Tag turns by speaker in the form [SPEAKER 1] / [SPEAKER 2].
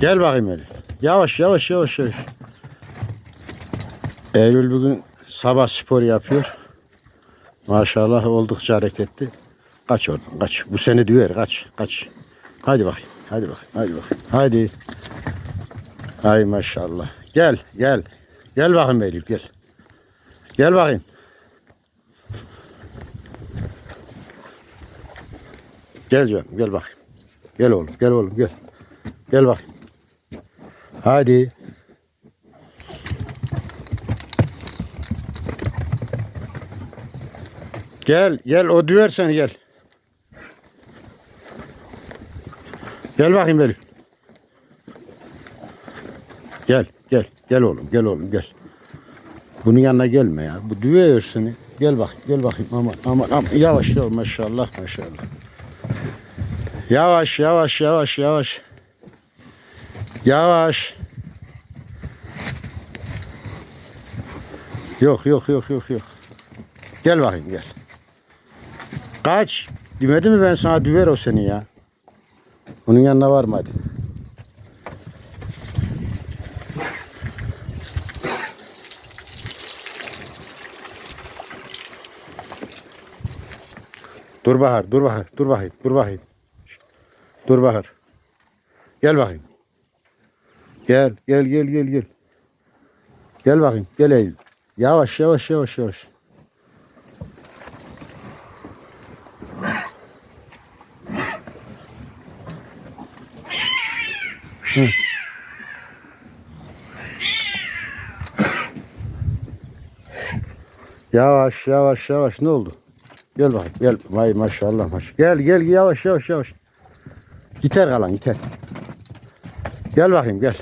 [SPEAKER 1] Gel bakayım Eylül. Yavaş yavaş yavaş yavaş. Eylül bugün sabah spor yapıyor. Maşallah oldukça hareketli. Kaç oradan kaç. Bu seni düver kaç kaç. Hadi bakayım. Hadi bakayım. Hadi bakayım. Hadi. Ay maşallah. Gel gel. Gel bakayım Eylül gel. Gel bakayım. Gel canım gel bakayım. Gel oğlum gel oğlum gel. Gel bakayım. Hadi. Gel gel o düver seni gel. Gel bakayım Elif. Gel gel gel oğlum gel oğlum gel. Bunun yanına gelme ya. Bu düver seni. Gel bak gel bakayım aman aman aman yavaş yavaş maşallah maşallah. Yavaş yavaş yavaş yavaş. Yavaş. Yok yok yok yok yok. Gel bakayım gel. Kaç. Demedim mi ben sana düver o seni ya. Onun yanına varma hadi. Dur Bahar, dur Bahar, dur bakayım, dur bakayım. Dur Bahar. Gel bakayım. Gel, gel, gel, gel, gel. Gel bakayım, gel Eylül. Yavaş, yavaş, yavaş, yavaş. Hı. Yavaş, yavaş, yavaş. Ne oldu? Gel bakayım, gel. Vay maşallah, maşallah. Gel, gel, yavaş, yavaş, yavaş. Gider kalan, gider. Gel bakayım, gel.